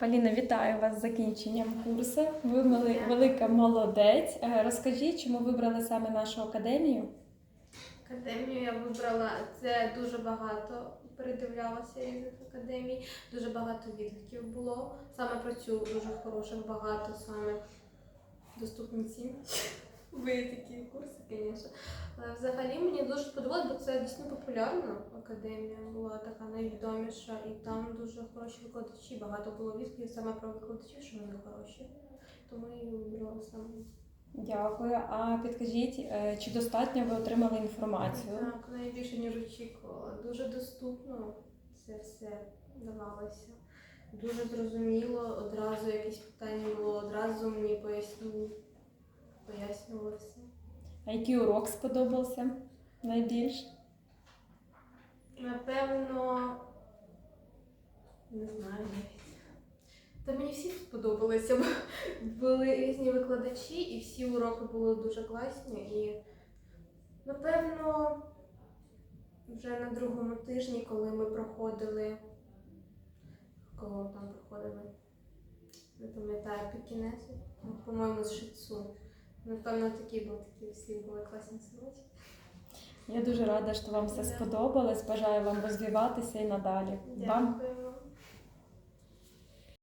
Поліна, вітаю вас з закінченням курсу. Ви велика молодець. Е, Розкажіть, чому вибрали саме нашу академію? Академію я вибрала це дуже багато. Передивлялася різних академій, дуже багато відгуків було. Саме про цю дуже хороших, багато саме доступні ціни. Ви такі курси, звісно. Але взагалі мені дуже сподобалось, бо це дійсно популярна академія була така найвідоміша, і там дуже хороші викладачі. Багато було відгуків саме про викладачів, що вони хороші. Тому її вибрала саме. Дякую. А підкажіть, е, чи достатньо ви отримали інформацію? Так, найбільше ніж очікувала. Дуже доступно це все давалося. Дуже зрозуміло, одразу якісь питання було, одразу мені поясню, пояснювали все. А який урок сподобався найбільше? Напевно, не знаю навіть. Та мені всі сподобалися, бо були різні викладачі, і всі уроки були дуже класні. І, напевно, вже на другому тижні, коли ми проходили, кого там проходили, не пам'ятаю, пікінеси, по-моєму, з шицу. Напевно, такі були такі всі були класні силочки. Я дуже рада, що вам все сподобалось. Бажаю вам розвиватися і надалі. Вам Дякуємо.